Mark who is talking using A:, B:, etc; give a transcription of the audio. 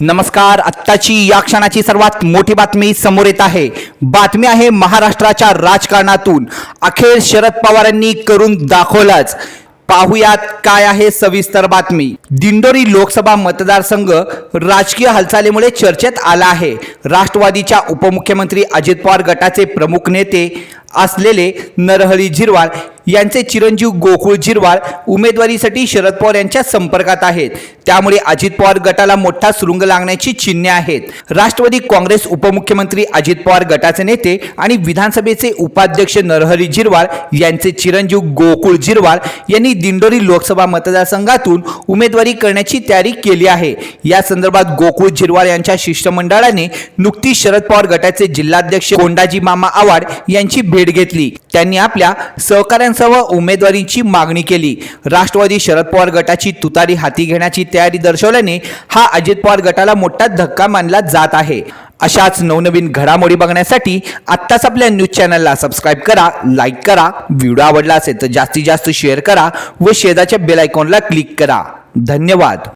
A: नमस्कार आत्ताची या क्षणाची सर्वात मोठी बातमी समोर येत आहे. बातमी आहे महाराष्ट्राच्या राजकारणातून. अखेर शरद पवारांनी करून दाखवलाच. पाहुयात काय आहे सविस्तर बातमी. दिंडोरी लोकसभा मतदारसंघ राजकीय हालचालीमुळे चर्चेत आला आहे. राष्ट्रवादीच्या उपमुख्यमंत्री अजित पवार गटाचे प्रमुख नेते असलेले नरहरी झिरवाळ यांचे चिरंजीव गोकुळ झिरवाळ उमेदवारीसाठी शरद पवार यांच्या संपर्कात आहेत. त्यामुळे अजित पवार गटाला मोठा सुरुंग लागण्याची चिन्हे आहेत. राष्ट्रवादी काँग्रेस उपमुख्यमंत्री अजित पवार गटाचे नेते आणि विधानसभेचे उपाध्यक्ष नरहरी झिरवाळ यांचे चिरंजीव गोकुळ झिरवाळ यांनी दिंडोरी लोकसभा मतदारसंघातून उमेदवारी करण्याची तयारी केली आहे. या संदर्भात गोकुळ झिरवाळ यांच्या शिष्टमंडळाने नुकतीच शरद पवार गटाचे जिल्हाध्यक्ष कोंडाजी मामा आवाड यांची भेट घेतली. त्यांनी आपल्या सहकाऱ्यांसह उमेदवारीची मागणी केली. राष्ट्रवादी शरद पवार गटाची तुतारी हाती घेण्याची तयारी दर्शवल्याने हा अजित पवार गटाला मोठा धक्का मानला जात आहे. अशाच नवनवीन घडामोडी बघण्यासाठी आत्ताच आपल्या न्यूज चॅनलला सबस्क्राईब करा लाईक करा व्हिडिओ आवडला असेल तर जास्तीत जास्त शेअर करा व शेजाच्या बेल आयकॉनला क्लिक करा. धन्यवाद.